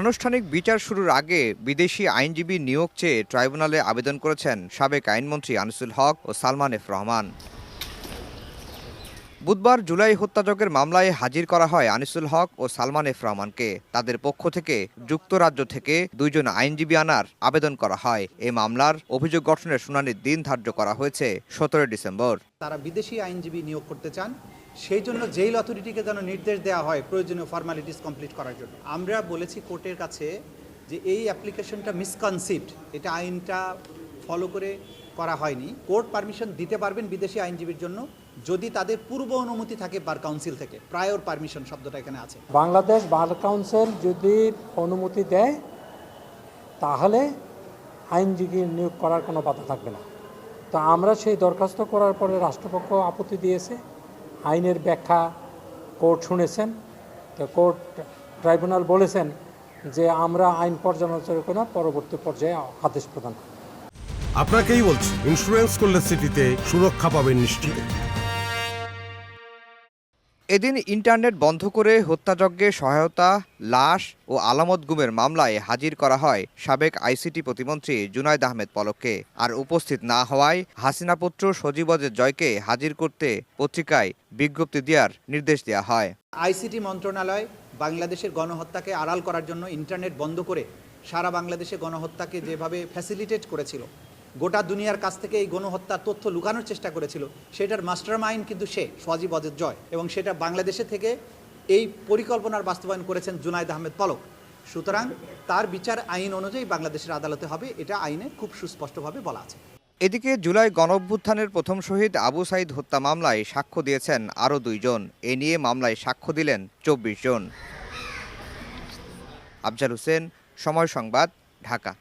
আনুষ্ঠানিক বিচার শুরুর আগে বিদেশি আইনজীবী নিয়োগ চেয়ে ট্রাইব্যুনালে আবেদন করেছেন সাবেক আইনমন্ত্রী আনিসুল হক ও সালমান এফ রহমান। বুধবার জুলাই হত্যাযজ্ঞের মামলায় হাজির করা হয় আনিসুল হক ও সালমান এফ রহমানকে। তাদের পক্ষ থেকে যুক্তরাজ্য থেকে দুইজন আইনজীবী আনার আবেদন করা হয়। এই মামলার অভিযোগ গঠনের শুনানির দিন ধার্য করা হয়েছে সতেরোই ডিসেম্বর। তারা বিদেশি আইনজীবী নিয়োগ করতে চান সেই জন্য জেল অথরিটিকে যেন নির্দেশ দেওয়া হয় প্রয়োজনীয় ফর্মালিটিস কমপ্লিট করার জন্য, আমরা বলেছি কোর্টের কাছে যে এই অ্যাপ্লিকেশনটা মিসকনসিপ্ট এটা আইনটা ফলো করে করা হয়নি। কোর্ট পারমিশন দিতে পারবেন বিদেশি আইনজীবীর জন্য যদি তাদের পূর্ব অনুমতি থাকে বার কাউন্সিল থেকে প্রায়র পারমিশন শব্দটা এখানে আছে। বাংলাদেশ বার কাউন্সিল যদি অনুমতি দেয়, তাহলে আইনজীবী নিয়োগ করার কোনো বাধা থাকবে না। তো আমরা সেই দরখাস্ত করার পরে রাষ্ট্রপক্ষ আপত্তি দিয়েছে। আইনের ব্যাখ্যা কোর্ট শুনেছেন তো কোর্ট ট্রাইব্যুনাল বলেছেন যে আমরা আইন পর্যালোচনা করে পরবর্তী পর্যায়ে আদেশ প্রদান। আপনাকেই বলছি ইন্স্যুরেন্স করলে সিটিতে সুরক্ষা পাবেন নিশ্চিত এদিন ইন্টারনেট বন্ধ করে হত্যাযজ্ঞে সহায়তা, লাশ ও আলামত গুমের মামলায় হাজির করা হয় সাবেক আইসিটি প্রতিমন্ত্রী জুনায়দ আহমেদ পলককে। আর উপস্থিত না হওয়ায় হাসিনা পুত্র সজীবজের জয়কে হাজির করতে পত্রিকায় বিজ্ঞপ্তি দেওয়ার নির্দেশ দেওয়া হয়। আইসিটি মন্ত্রণালয় বাংলাদেশের গণহত্যাকে আড়াল করার জন্য ইন্টারনেট বন্ধ করে সারা বাংলাদেশে গণহত্যাকে যেভাবে ফ্যাসিলিটেট করেছিল গোটা দুনিয়ার কাছ থেকে এই গণহত্যার তথ্য লুকানোর চেষ্টা করেছিল। সেটার মাস্টার মাইন্ড কিন্তু সে সজীব অজের জয়, এবং সেটা বাংলাদেশে থেকে এই পরিকল্পনার বাস্তবায়ন করেছেন জুনাইদ আহমেদ পলক। সুতরাং তার বিচার আইন অনুযায়ী বাংলাদেশের আদালতে হবে, এটা আইনে খুব সুস্পষ্টভাবে বলা আছে। এদিকে জুলাই গণঅভ্যুত্থানের প্রথম শহীদ আবু সাইদ হত্যা মামলায় সাক্ষ্য দিয়েছেন আরও দুইজন। এ নিয়ে মামলায় সাক্ষ্য দিলেন চব্বিশ জন। আফজাল হোসেন, সময় সংবাদ, ঢাকা।